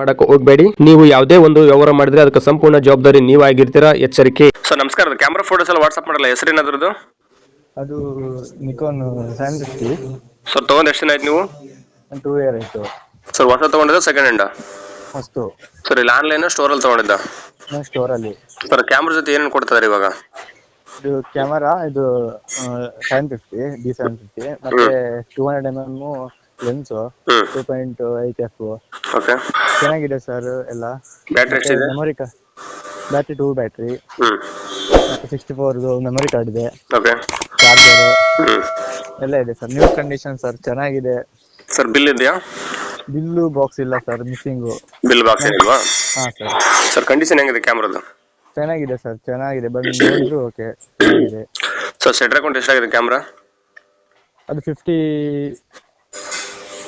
ಮಾಡಕ್ಕೆ ಹೋಗಬೇಡಿ. ನೀವು ಯಾವುದೇ ಒಂದು ವ್ಯವಹಾರ ಮಾಡಿದ್ರೆ ಅದಕ್ಕೆ ಸಂಪೂರ್ಣ ಜವಾಬ್ದಾರಿ ನೀವಾಗಿರ್ತೀರಾ? ಎಚ್ಚರಿಕೆ. ಸರ್ ನಮಸ್ಕಾರ. ಕ್ಯಾಮ್ರಾ ಫೋಟೋಸ್ ಎಲ್ಲ ವಾಟ್ಸ್ಆಪ್ ಮಾಡಲ್ಲ. ಹೆಸರೇನಾದ್ರದ್ದು ಅದು ನಿಕೋನ್ ಸೆವೆನ್ ಫಿಫ್ಟಿ ಸರ್ ತಗೊಂಡ್ ಎಷ್ಟು ದಿನ ಆಯ್ತು ನೀವು? ಟೂ ಇಯರ್ ಆಯಿತು. ಸರ್ ಹೊಸ ತಗೊಂಡಿದ್ದ ಸೆಕೆಂಡ್ ಹ್ಯಾಂಡ್ ಅಷ್ಟು. ಸರ್ ಇಲ್ಲಿ ಆನ್ಲೈನ್ ಸ್ಟೋರ್ ಅಲ್ಲಿ ತಗೊಂಡಿದ್ದ? ಸ್ಟೋರ್ ಅಲ್ಲಿ. ಸರ್ ಕ್ಯಾಮ್ರಾ ಜೊತೆ ಏನೇನು ಕೊಡ್ತಾರೆ ಇವಾಗ? ಇದು ಕ್ಯಾಮರಾ ಇದು seven fifty D seven fifty ಮತ್ತೆ two hundred M M lens. Hmm. Two point eight F okay ಚೆನ್ನಾಗಿದೆ ಸರ್ ಎಲ್ಲ. ಬ್ಯಾಟ್ರಿ ಎಷ್ಟಿದೆ? Memory card battery two battery hmm. Sixty ಫೋರ್ದು memory card ಇದೆ. Okay charger hmm. ಎಲ್ಲ ಇದೆ sir new condition sir ಚೆನ್ನಾಗಿದೆ. Sir bill ಇದೆಯಾ? Bill box ಇಲ್ಲ sir missing bill box ಏನಿಲ್ವಾ? ಹಾ ಸರ್ ಸರ್ ಕಂಡೀಷನ್ ಹೆಂಗಿದೆ ಕ್ಯಾಮ್ರಾದು ಚೆನ್ನಾಗಿದೆ ಸರ್ ಚೆನ್ನಾಗಿದೆ. ಬಂದು ನೋಡಿದ್ರು ಓಕೆ ಚೆನ್ನಾಗಿದೆ. ಸರ್ ಸೆಟ್ ಅಕೌಂಟ್ ಎಷ್ಟಾಗಿದೆ ಕ್ಯಾಮ್ರಾ ಅದು ಫಿಫ್ಟಿ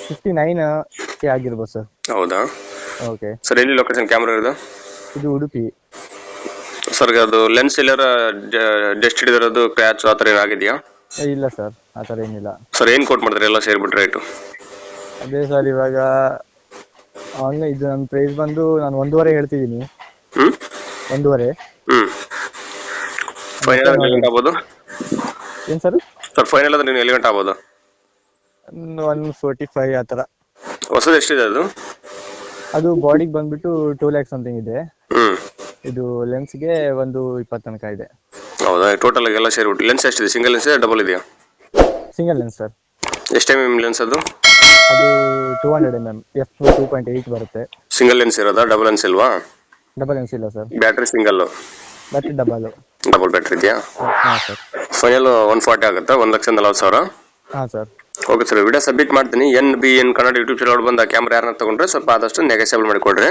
ಫಿಫ್ಟಿ ನೈನ್ ಆಗಿರ್ಬೋದು ಸರ್ ಹೌದಾ? ಓಕೆ. ಸರ್ ಎಲ್ಲಿ ಲೊಕೇಶನ್ ಕ್ಯಾಮ್ರಾ ಇರೋದು? ಇದು ಉಡುಪಿ. ಸರ್ ಅದು ಲೆನ್ಸ್ ಎಲ್ಲಾರ ಜಸ್ಟ್ ಹಿಡಿದಿರೋದು ಕ್ರ್ಯಾಚ್ ಆ ಥರ ಏನಾಗಿದೆಯಾ ಏ, ಇಲ್ಲ ಸರ್ ಆ ಥರ ಏನಿಲ್ಲ. ಸರ್ ಏನು ಕೊಟ್ ಮಾಡ್ತಾರೆ ಎಲ್ಲ ಸೇರಿಬಿಟ್ಟು ರೇಟು ಅದೇ ಸರ್ ಇವಾಗ ಆನ್ಲೈನ್ ಇದು ನನ್ನ ಪ್ರೈಸ್ ಬಂದು ನಾನು ಒಂದೂವರೆ ಹೇಳ್ತಿದ್ದೀನಿ. ಹ್ಞೂ ಒಂದೂವರೆ. ಹ್ಞೂ ಫೈನಲ್ ಅಂದ್ರೆ ಎಲ್ಲಿ ಗಂಟೆ ಆಗ್ಬೋದು? ಏನು ಸರ್? ಸರ್ ಫೈನಲ್ ಅಂದ್ರೆ ನೀವು ಎಲ್ಲಿ ಗಂಟೆ ಆಗ್ಬೋದು? ಒನ್ ಫೋರ್ಟಿ ಫೈವ್ ಆ ಥರ. ಹೊಸದು ಎಷ್ಟಿದೆ ಅದು? ಅದು ಬಾಡಿಗೆ ಬಂದ್ಬಿಟ್ಟು ಟೂ ಲ್ಯಾಕ್ ಸಮಥಿಂಗ್ ಇದೆ. ಇದು ಲೆನ್ಸ್ಗೆ ಒಂದು ಇಪ್ಪತ್ತು ತನಕ ಇದೆ. ಹೌದಾ? ಟೋಟಲ್ ಎಲ್ಲ ಸೇರಿಬಿಟ್ಟು ಲೆನ್ಸ್ ಎಷ್ಟಿದೆ? ಸಿಂಗಲ್ ಲೆನ್ಸ್ ಡಬಲ್ ಇದೆಯಾ? ಸಿಂಗಲ್ ಲೆನ್ಸ್ ಸರ್ ಎಷ್ಟು ಎಂ ಎಂ ಲೆನ್ಸ್ ಅದು? ಅದು two hundred M M F two point eight ಬರುತ್ತೆ. ಸಿಂಗಲ್ ಲೆನ್ಸ್ ಇರೋದಾ? ಡಬಲ್ ಲೆನ್ಸ್ ಇಲ್ವಾ? ಡಬಲ್ ಲೆನ್ಸ್ ಇಲ್ಲ sir battery single battery double double battery ಇದೆಯಾ? ಹಾಂ ಸರ್ ಫೈನಲ್ ಒನ್ ಫಾರ್ಟಿ ಆಗುತ್ತಾ? ಒಂದು ಲಕ್ಷ ನಲವತ್ತು ಸಾವಿರ? ಹಾಂ sir okay sir. Video submit ಮಾಡ್ತೀನಿ. N B N Kannada YouTube channel ಬಂದ ಕ್ಯಾಮ್ರಾ ಯಾರನ್ನ ತಗೊಂಡ್ರೆ ಸ್ವಲ್ಪ ಆದಷ್ಟು ನೆಗೆಸೇಬಲ್ ಮಾಡಿಕೊಡ್ರಿ.